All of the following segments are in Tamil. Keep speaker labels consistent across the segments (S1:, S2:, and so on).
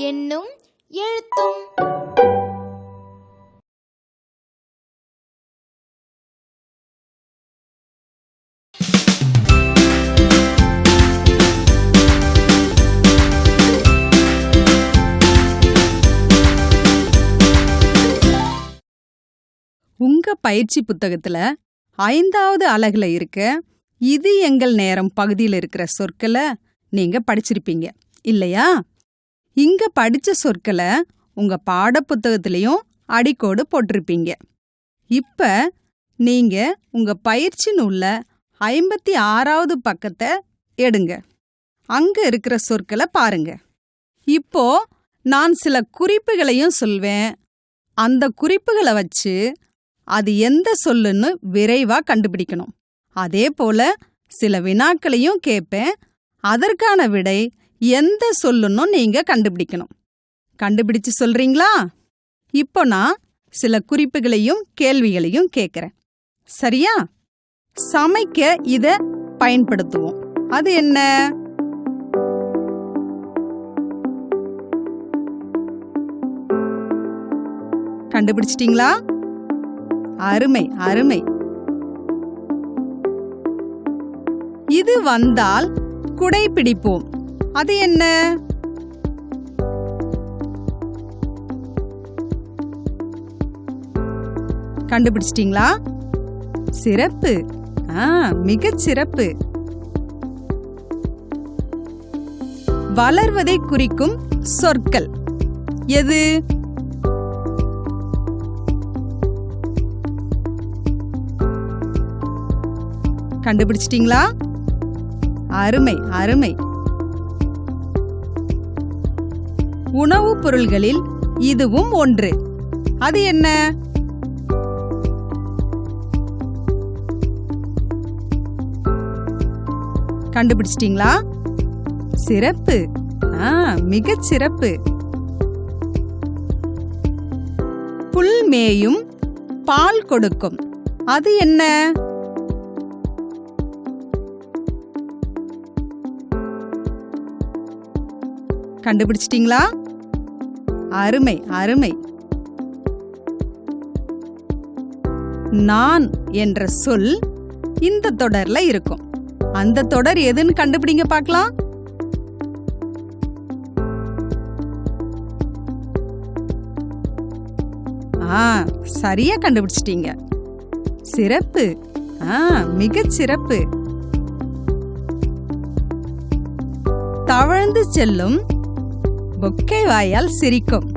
S1: என்னும் எழுத்தும்.
S2: உங்க பயிற்சி புத்தகத்துல ஐந்தாவது அலகுல இருக்க இது எங்கள் நேரம் பகுதியில் இருக்கிற சொற்களை நீங்க படிச்சிருப்பீங்க. இல்லையா? இங்க படிச்ச சொற்களை உங்க பாடப்புத்தகத்திலையும் அடிக்கோடு போட்டிருப்பீங்க. இப்ப நீங்க உங்க பயிற்சி நூல்ல ஐம்பத்தி ஆறாவது பக்கத்தை எடுங்க. அங்க இருக்கிற சொற்களை பாருங்க. இப்போ நான் சில குறிப்புகளையும் சொல்வேன். அந்த குறிப்புகளை வச்சு அது எந்த சொல்லுன்னு விரைவா கண்டுபிடிக்கணும். அதே போல சில வினாக்களையும் கேட்பேன் அதற்கான விடை எந்த சொல்லுன்னு நீங்க கண்டுபிடிக்கணும். கண்டுபிடிச்சு சொல்றீங்களா? இப்போ நான் சில குறிப்புகளையும் கேள்விகளையும் கேட்கறேன் சரியா? சமைக்க இதை பயன்படுத்துவோம். அது என்ன? கண்டுபிடிச்சிட்டீங்களா? அருமை அருமை. இது வந்தால் குடை பிடிப்போம் அது என்ன? கண்டுபிடிச்சிட்டீங்களா? சிறப்பு. ஆ மிகச் சிறப்பு. வளர்வதை குறிக்கும் சொற்கள். எது? கண்டுபிடிச்சிட்டீங்களா? அருமை அருமை. உணவுப் பொருள்களில் இதுவும் ஒன்று. அது என்ன? கண்டுபிடிச்சிட்டீங்களா? சிறப்பு. ஆ மிகச் சிறப்பு. புல் மேயும் பால் கொடுக்கும். அது என்ன? கண்டுபிடிச்சிட்டீங்களா? அருமை அருமை. நான் என்ற சொல் இந்த தொடர்ல இருக்கும். அந்த தொடர் எதுன்னு கண்டுபிடிங்க பார்க்கலாம். ஆ சரியா கண்டுபிடிச்சிட்டீங்க. சிறப்பு. ஆ மிக சிறப்பு. தவழ்ந்து செல்லும் பொக்கை வாயால் சிரிக்கும்.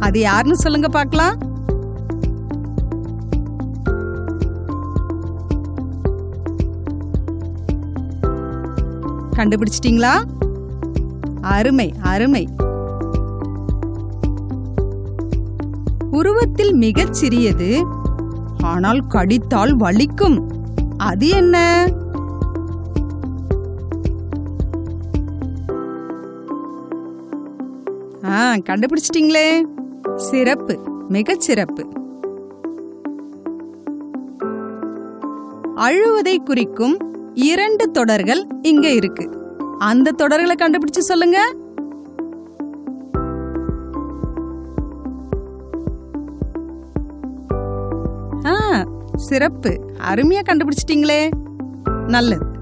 S2: அது யாருன்னு சொல்லுங்க பார்க்கலாம். கண்டுபிடிச்சிட்டீங்களா? அருமை அருமை. உருவத்தில் மிகச் சிறியது ஆனால் கடித்தால் வலிக்கும். அது என்ன? ஆ கண்டுபிடிச்சிட்டிங்களே. சிறப்பு மிகச்சிறப்பு அழுவதை குறிக்கும் இரண்டு தொடர்கள் இங்க இருக்கு. அந்த தொடர்களை கண்டுபிடிச்சு சொல்லுங்க. ஆ சிறப்பு. அருமையா கண்டுபிடிச்சிட்டீங்களே. நல்லது.